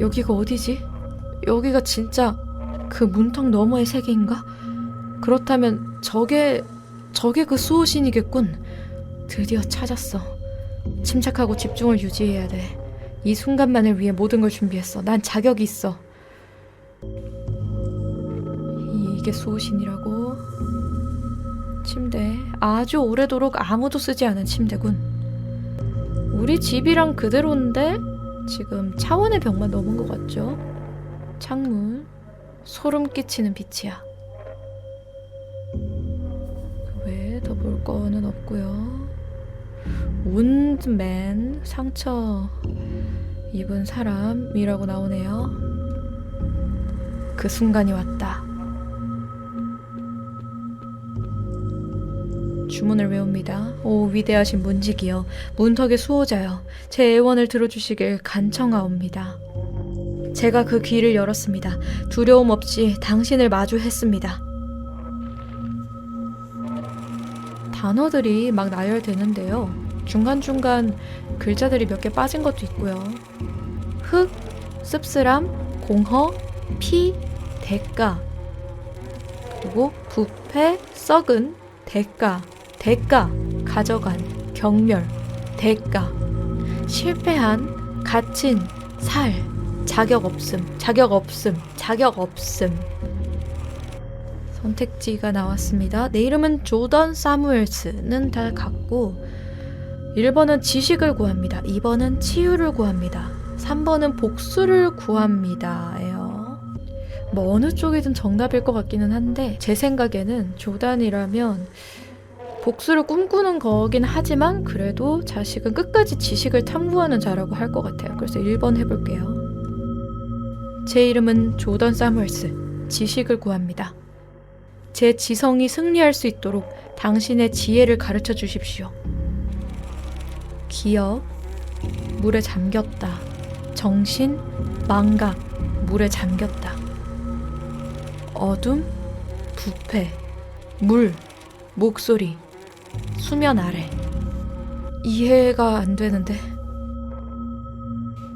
여기가 어디지? 여기가 진짜 그 문턱 너머의 세계인가? 그렇다면 저게 저게 그 수호신이겠군. 드디어 찾았어. 침착하고 집중을 유지해야 돼. 이 순간만을 위해 모든 걸 준비했어. 난 자격이 있어. 이게 수호신이라고? 침대. 아주 오래도록 아무도 쓰지 않은 침대군. 우리 집이랑 그대로인데 지금 차원의 벽만 넘은 것 같죠? 창문. 소름 끼치는 빛이야. 그 외에 더 볼 거는 없고요. 운드맨 상처 입은 사람이라고 나오네요. 그 순간이 왔다. 주문을 외웁니다. 오 위대하신 문지기여 문턱의 수호자여 제 애원을 들어주시길 간청하옵니다. 제가 그 귀를 열었습니다. 두려움 없이 당신을 마주했습니다. 단어들이 막 나열되는데요. 중간중간 글자들이 몇 개 빠진 것도 있고요. 흙, 씁쓸함, 공허, 피, 대가. 그리고 부패, 썩은, 대가, 대가, 가져간, 경멸, 대가. 실패한, 갇힌, 살, 자격 없음, 자격 없음, 자격 없음. 선택지가 나왔습니다. 내 이름은 조던 사무엘스는 다 같고 1번은 지식을 구합니다. 2번은 치유를 구합니다. 3번은 복수를 구합니다예요. 뭐 어느 쪽이든 정답일 것 같기는 한데 제 생각에는 조단이라면 복수를 꿈꾸는 거긴 하지만 그래도 자식은 끝까지 지식을 탐구하는 자라고 할 것 같아요. 그래서 1번 해볼게요. 제 이름은 조던 사무엘스. 지식을 구합니다. 제 지성이 승리할 수 있도록 당신의 지혜를 가르쳐 주십시오. 기억, 물에 잠겼다. 정신, 망각, 물에 잠겼다. 어둠, 부패, 물, 목소리, 수면 아래. 이해가 안 되는데.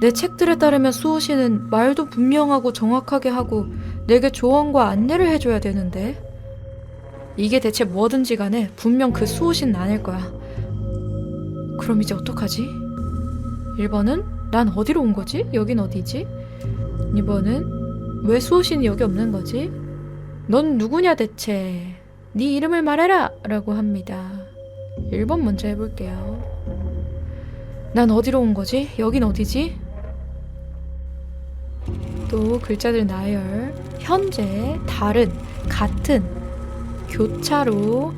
내 책들에 따르면 수호 씨는 말도 분명하고 정확하게 하고 내게 조언과 안내를 해줘야 되는데. 이게 대체 뭐든지 간에 분명 그 수호신 아닐 거야. 그럼 이제 어떡하지? 1번은 난 어디로 온 거지? 여긴 어디지? 2번은 왜 수호신이 여기 없는 거지? 넌 누구냐 대체? 네 이름을 말해라! 라고 합니다. 1번 먼저 해볼게요. 난 어디로 온 거지? 여긴 어디지? 또 글자들 나열. 현재, 다른, 같은, 교차로,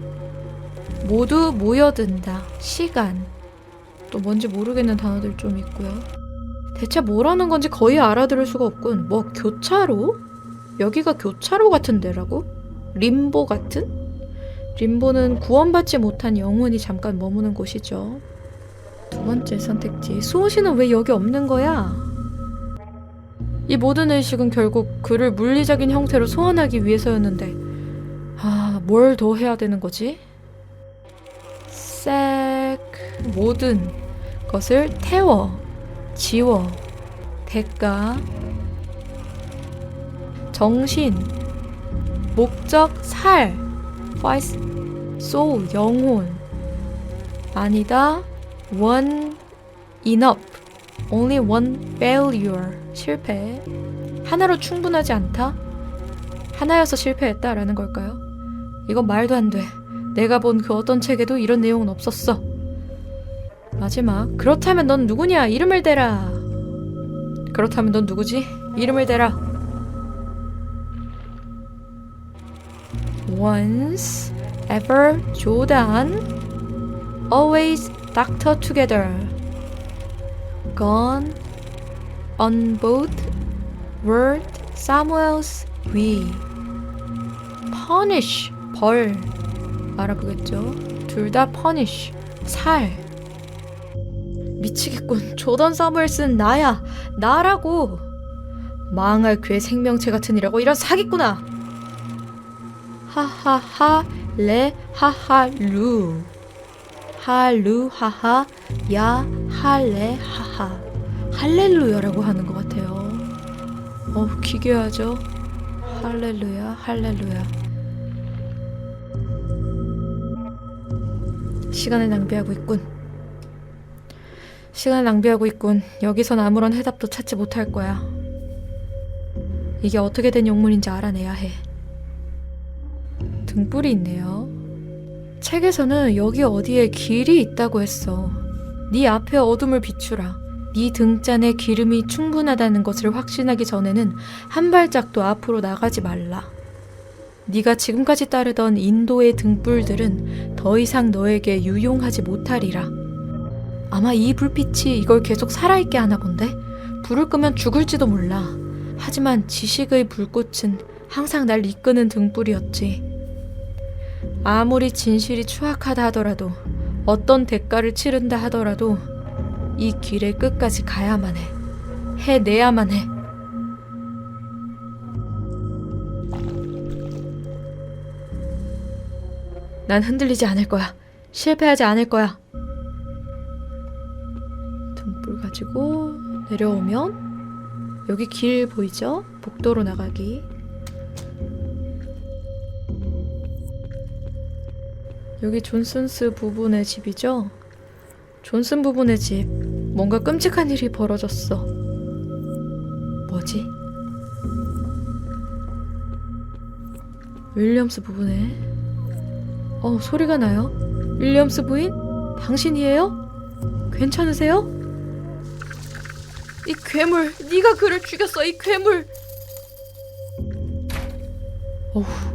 모두 모여든다. 시간. 또 뭔지 모르겠는 단어들 좀 있고요. 대체 뭐라는 건지 거의 알아들을 수가 없군. 뭐 교차로? 여기가 교차로 같은 데라고? 림보 같은? 림보는 구원받지 못한 영혼이 잠깐 머무는 곳이죠. 두 번째 선택지. 수호신은 왜 여기 없는 거야? 이 모든 의식은 결국 그를 물리적인 형태로 소환하기 위해서였는데, 아, 뭘 더 해야 되는 거지? 색, 모든 것을 태워, 지워, 대가, 정신, 목적, 살, vice, soul, 영혼. 아니다, one, enough, only one failure, 실패. 하나로 충분하지 않다? 하나여서 실패했다라는 걸까요? 이건 말도 안 돼. 내가 본 그 어떤 책에도 이런 내용은 없었어. 마지막. 그렇다면 넌 누구냐? 이름을 대라. 그렇다면 넌 누구지? 이름을 대라. Once, ever, 조단. Always, doctor together. Gone, on both, word, Samuel's, we. Punish, 벌. 알아보겠죠? 둘 다 punish, 살. 미치겠군. 조던 사무엘스는 나야. 나라고. 망할 괴 생명체 같은 이라고 이런 사기꾼아. 하하하 레 하하루. 할루 하하 야 할레 하하. 할렐루야라고 하는 것 같아요. 어, 기괴하죠? 할렐루야, 할렐루야. 시간을 낭비하고 있군. 시간을 낭비하고 있군. 여기선 아무런 해답도 찾지 못할 거야. 이게 어떻게 된 용문인지 알아내야 해. 등불이 있네요. 책에서는 여기 어디에 길이 있다고 했어. 네 앞에 어둠을 비추라. 네 등잔에 기름이 충분하다는 것을 확신하기 전에는 한 발짝도 앞으로 나가지 말라. 네가 지금까지 따르던 인도의 등불들은 더 이상 너에게 유용하지 못하리라. 아마 이 불빛이 이걸 계속 살아있게 하나 본데? 불을 끄면 죽을지도 몰라. 하지만 지식의 불꽃은 항상 날 이끄는 등불이었지. 아무리 진실이 추악하다 하더라도 어떤 대가를 치른다 하더라도 이 길의 끝까지 가야만 해. 해내야만 해. 난 흔들리지 않을 거야. 실패하지 않을 거야. 등불 가지고 내려오면 여기 길 보이죠? 복도로 나가기. 여기 존슨스 부부의 집이죠? 존슨 부부의 집. 뭔가 끔찍한 일이 벌어졌어. 뭐지? 윌리엄스 부부네. 어, 소리가 나요. 윌리엄스 부인? 당신이에요? 괜찮으세요? 이 괴물, 네가 그를 죽였어, 이 괴물. 어후.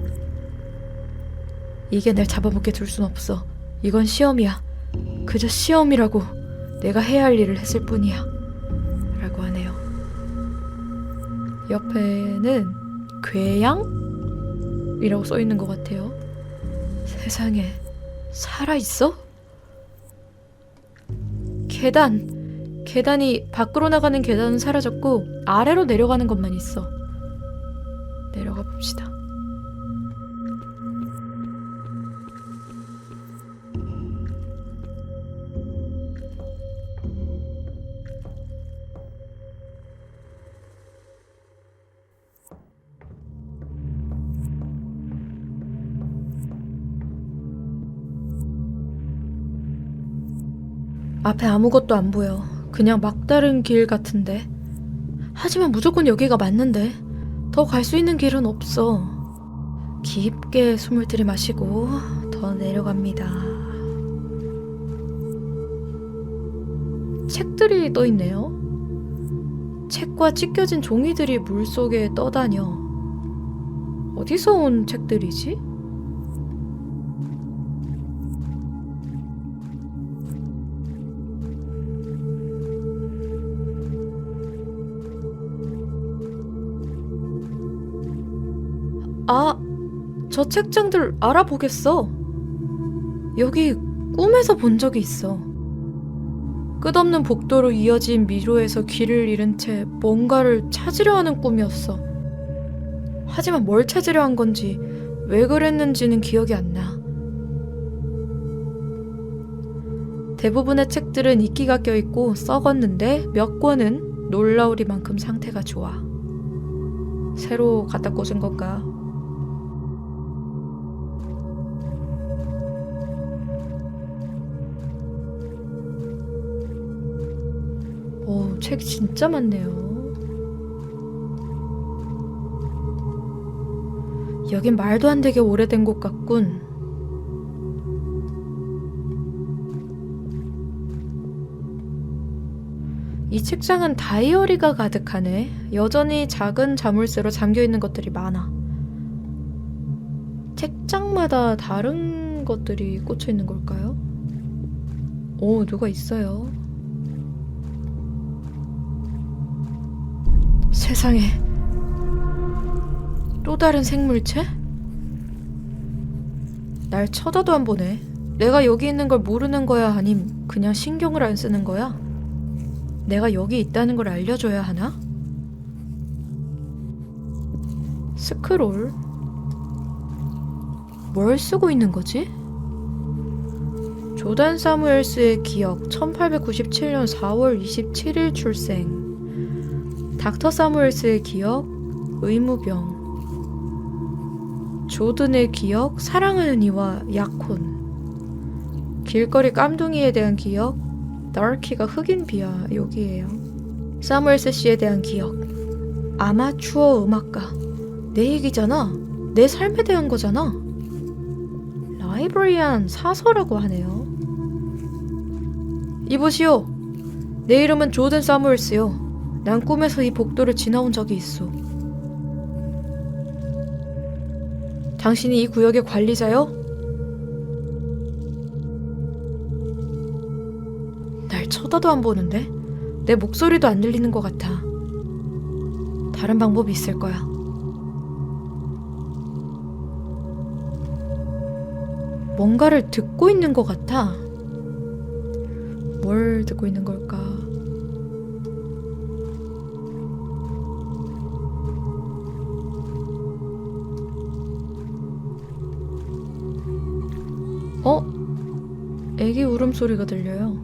이게 날 잡아먹게 둘 순 없어. 이건 시험이야. 그저 시험이라고 내가 해야 할 일을 했을 뿐이야. 라고 하네요. 옆에는 괴양? 이라고 써 있는 것 같아요. 세상에, 살아있어? 계단. 계단이 밖으로 나가는 계단은 사라졌고 아래로 내려가는 것만 있어. 내려가 봅시다. 앞에 아무것도 안 보여. 그냥 막다른 길 같은데. 하지만 무조건 여기가 맞는데. 더 갈 수 있는 길은 없어. 깊게 숨을 들이마시고 더 내려갑니다. 책들이 떠 있네요. 책과 찢겨진 종이들이 물 속에 떠다녀. 어디서 온 책들이지? 아, 저 책장들 알아보겠어. 여기 꿈에서 본 적이 있어. 끝없는 복도로 이어진 미로에서 길을 잃은 채 뭔가를 찾으려 하는 꿈이었어. 하지만 뭘 찾으려 한 건지, 왜 그랬는지는 기억이 안 나. 대부분의 책들은 이끼가 껴있고 썩었는데 몇 권은 놀라우리만큼 상태가 좋아. 새로 갖다 꽂은 건가? 책이 진짜 많네요. 여긴 말도 안 되게 오래된 곳 같군. 이 책장은 다이어리가 가득하네. 여전히 작은 자물쇠로 잠겨 있는 것들이 많아. 책장마다 다른 것들이 꽂혀 있는 걸까요? 오, 누가 있어요. 세상에. 또 다른 생물체? 날 쳐다도 안 보네. 내가 여기 있는 걸 모르는 거야? 아님 그냥 신경을 안 쓰는 거야? 내가 여기 있다는 걸 알려줘야 하나? 스크롤? 뭘 쓰고 있는 거지? 조단 사무엘스의 기억 1897년 4월 27일 출생 닥터 사무엘스의 기억, 의무병. 조든의 기억, 사랑하는 이와 약혼. 길거리 깜둥이에 대한 기억, 나르키가 흑인 비하 여기에요. 사무엘스 씨에 대한 기억. 아마추어 음악가. 내 얘기잖아. 내 삶에 대한 거잖아. 라이브리안 사서라고 하네요. 이보시오. 내 이름은 조든 사무엘스요. 난 꿈에서 이 복도를 지나온 적이 있어. 당신이 이 구역의 관리자요? 날 쳐다도 안 보는데? 내 목소리도 안 들리는 것 같아. 다른 방법이 있을 거야. 뭔가를 듣고 있는 것 같아. 뭘 듣고 있는 걸까? 어? 애기 울음소리가 들려요.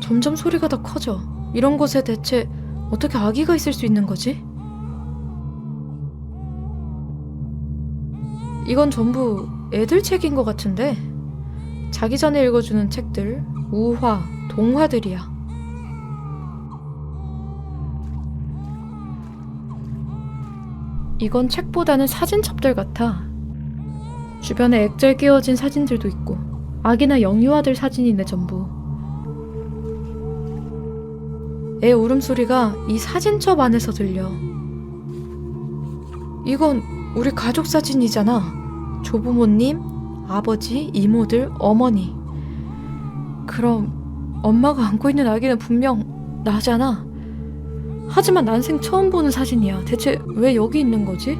점점 소리가 더 커져. 이런 곳에 대체 어떻게 아기가 있을 수 있는 거지? 이건 전부 애들 책인 것 같은데? 자기 전에 읽어주는 책들, 우화, 동화들이야. 이건 책보다는 사진첩들 같아. 주변에 액절 끼워진 사진들도 있고, 아기나 영유아들 사진이네, 전부. 애 울음소리가 이 사진첩 안에서 들려. 이건 우리 가족 사진이잖아. 조부모님, 아버지, 이모들, 어머니. 그럼 엄마가 안고 있는 아기는 분명 나잖아. 하지만 난생 처음 보는 사진이야. 대체 왜 여기 있는 거지?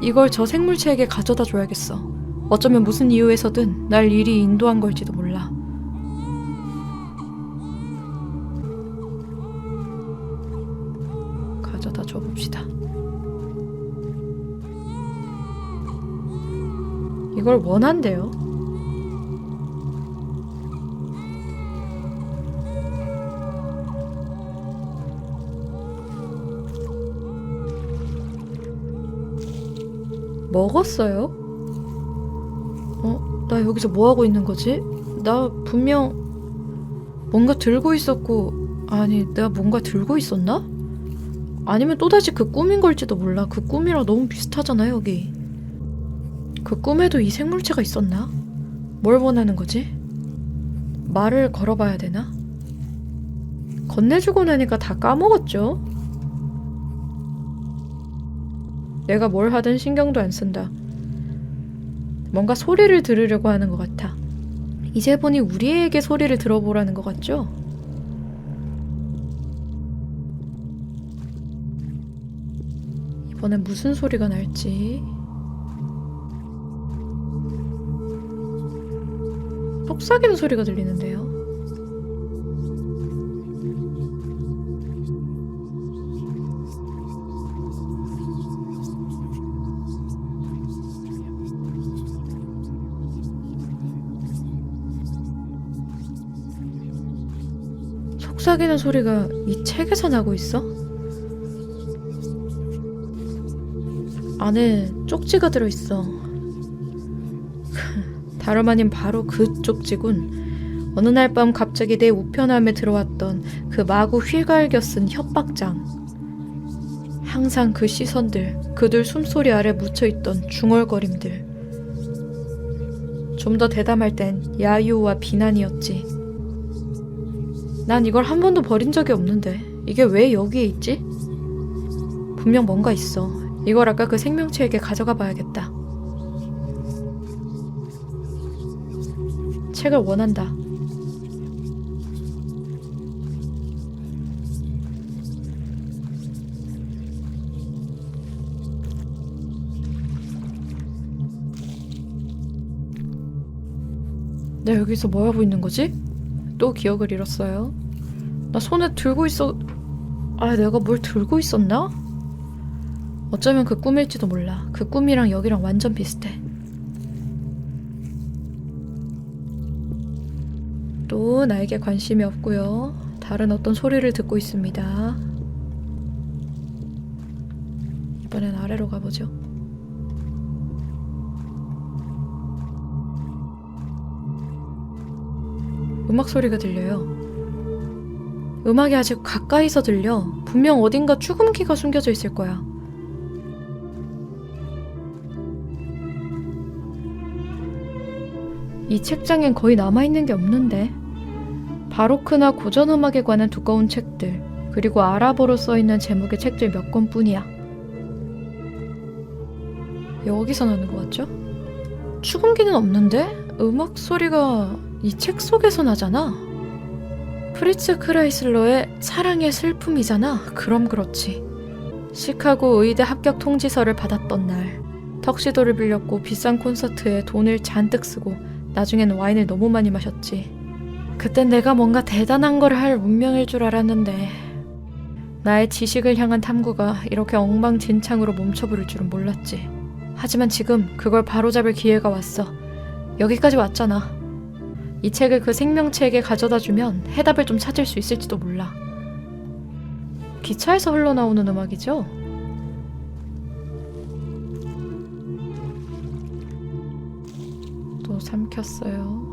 이걸 저 생물체에게 가져다 줘야겠어. 어쩌면 무슨 이유에서든 날 이리 인도한 걸지도 몰라. 가져다 줘봅시다. 이걸 원한대요. 먹었어요? 어? 나 여기서 뭐 하고 있는 거지? 나 분명 뭔가 들고 있었고 아니 내가 뭔가 들고 있었나? 아니면 또다시 그 꿈인 걸지도 몰라. 그 꿈이랑 너무 비슷하잖아 여기. 그 꿈에도 이 생물체가 있었나? 뭘 원하는 거지? 말을 걸어봐야 되나? 건네주고 나니까 다 까먹었죠? 내가 뭘 하든 신경도 안 쓴다. 뭔가 소리를 들으려고 하는 것 같아. 이제 보니 우리에게 소리를 들어보라는 것 같죠? 이번엔 무슨 소리가 날지. 속삭이는 소리가 들리는데요. 속삭이는 소리가 이 책에서 나고 있어? 안에 쪽지가 들어있어. 다름 아닌 바로 그 쪽지군. 어느 날 밤 갑자기 내 우편함에 들어왔던 그 마구 휘갈겨 쓴 협박장. 항상 그 시선들, 그들 숨소리 아래 묻혀있던 중얼거림들. 좀 더 대담할 땐 야유와 비난이었지. 난 이걸 한 번도 버린 적이 없는데 이게 왜 여기에 있지? 분명 뭔가 있어. 이걸 아까 그 생명체에게 가져가 봐야겠다. 책을 원한다. 내가 여기서 뭐 하고 있는 거지? 또 기억을 잃었어요. 나 손에 들고 있어. 아, 내가 뭘 들고 있었나? 어쩌면 그 꿈일지도 몰라. 그 꿈이랑 여기랑 완전 비슷해. 또 나에게 관심이 없고요. 다른 어떤 소리를 듣고 있습니다. 이번엔 아래로 가보죠. 음악 소리가 들려요. 음악이 아직 가까이서 들려. 분명 어딘가 죽음기가 숨겨져 있을 거야. 이 책장엔 거의 남아있는 게 없는데. 바로크나 고전 음악에 관한 두꺼운 책들, 그리고 아랍어로 써있는 제목의 책들 몇 권뿐이야. 여기서 나는 것 같죠? 죽음기는 없는데? 음악 소리가 이 책 속에서 나잖아. 프리츠 크라이슬러의 사랑의 슬픔이잖아. 그럼 그렇지. 시카고 의대 합격 통지서를 받았던 날, 턱시도를 빌렸고 비싼 콘서트에 돈을 잔뜩 쓰고 나중엔 와인을 너무 많이 마셨지. 그땐 내가 뭔가 대단한 걸 할 운명일 줄 알았는데 나의 지식을 향한 탐구가 이렇게 엉망진창으로 멈춰버릴 줄은 몰랐지. 하지만 지금 그걸 바로잡을 기회가 왔어. 여기까지 왔잖아. 이 책을 그 생명체에게 가져다 주면 해답을 좀 찾을 수 있을지도 몰라. 기차에서 흘러나오는 음악이죠? 또 삼켰어요.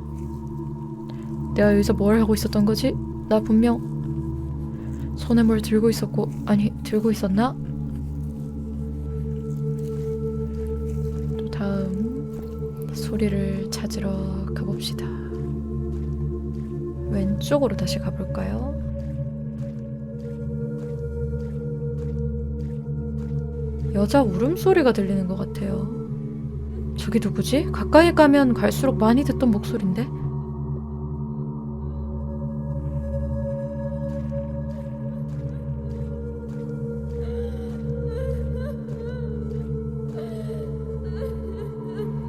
내가 여기서 뭘 하고 있었던 거지? 나 분명 손에 뭘 들고 있었고 아니 들고 있었나? 또 다음 소리를 찾으러 가봅시다. 왼쪽으로 다시 가볼까요? 여자 울음소리가 들리는 것 같아요. 저기 누구지? 가까이 가면 갈수록 많이 듣던 목소린데?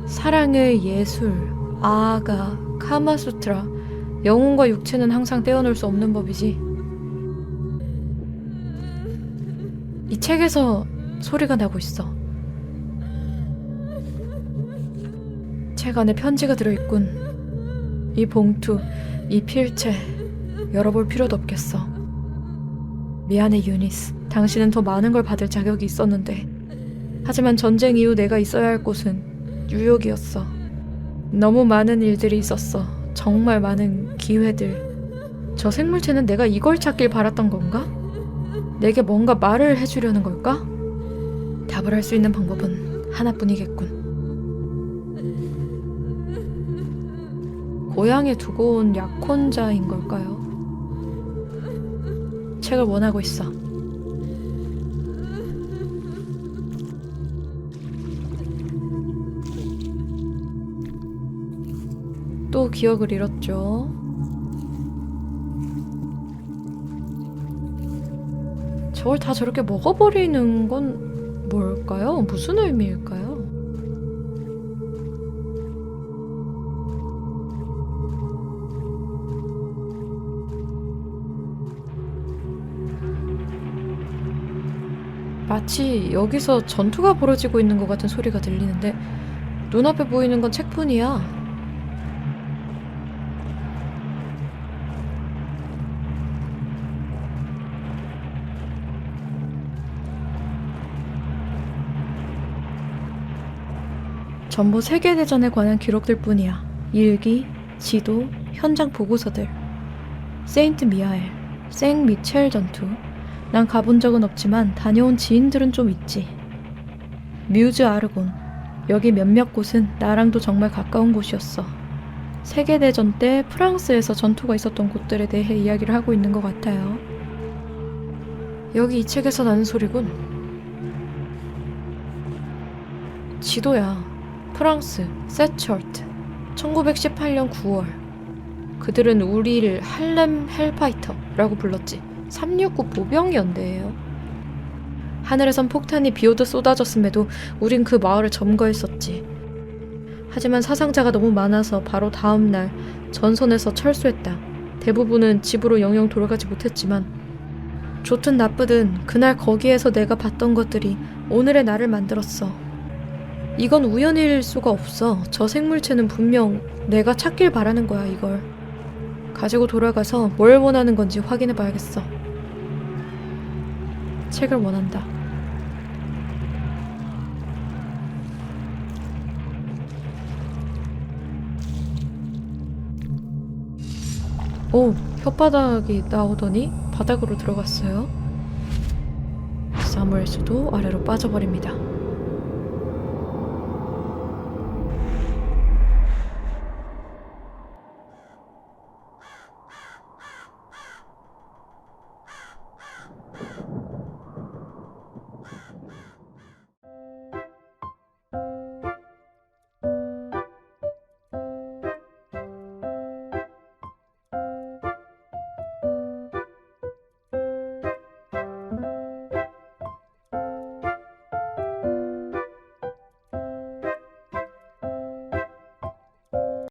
사랑의 예술, 아가, 카마수트라. 영혼과 육체는 항상 떼어놓을 수 없는 법이지. 이 책에서 소리가 나고 있어. 책 안에 편지가 들어있군. 이 봉투, 이 필체, 열어볼 필요도 없겠어. 미안해, 유니스. 당신은 더 많은 걸 받을 자격이 있었는데. 하지만 전쟁 이후 내가 있어야 할 곳은 뉴욕이었어. 너무 많은 일들이 있었어. 정말 많은 기회들. 저 생물체는 내가 이걸 찾길 바랐던 건가? 내게 뭔가 말을 해주려는 걸까? 답을 할 수 있는 방법은 하나뿐이겠군. 고향에 두고 온 약혼자인 걸까요? 책을 원하고 있어. 기억을 잃었죠. 저걸 다 저렇게 먹어버리는 건 뭘까요? 무슨 의미일까요? 마치 여기서 전투가 벌어지고 있는 것 같은 소리가 들리는데 눈앞에 보이는 건 책뿐이야. 전부 세계대전에 관한 기록들 뿐이야. 일기, 지도, 현장 보고서들. 세인트 미하엘, 생 미첼 전투. 난 가본 적은 없지만 다녀온 지인들은 좀 있지. 뮤즈 아르곤. 여기 몇몇 곳은 나랑도 정말 가까운 곳이었어. 세계대전 때 프랑스에서 전투가 있었던 곳들에 대해 이야기를 하고 있는 것 같아요. 여기 이 책에서 나는 소리군. 지도야. 프랑스, 세처트. 1918년 9월. 그들은 우리를 할렘 헬파이터라고 불렀지. 369 보병 연대예요. 하늘에선 폭탄이 비오듯 쏟아졌음에도 우린 그 마을을 점거했었지. 하지만 사상자가 너무 많아서 바로 다음 날 전선에서 철수했다. 대부분은 집으로 영영 돌아가지 못했지만 좋든 나쁘든 그날 거기에서 내가 봤던 것들이 오늘의 나를 만들었어. 이건 우연일 수가 없어. 저 생물체는 분명 내가 찾길 바라는 거야, 이걸. 가지고 돌아가서 뭘 원하는 건지 확인해 봐야겠어. 책을 원한다. 오, 혓바닥이 나오더니 바닥으로 들어갔어요. 사무엘스도 아래로 빠져버립니다.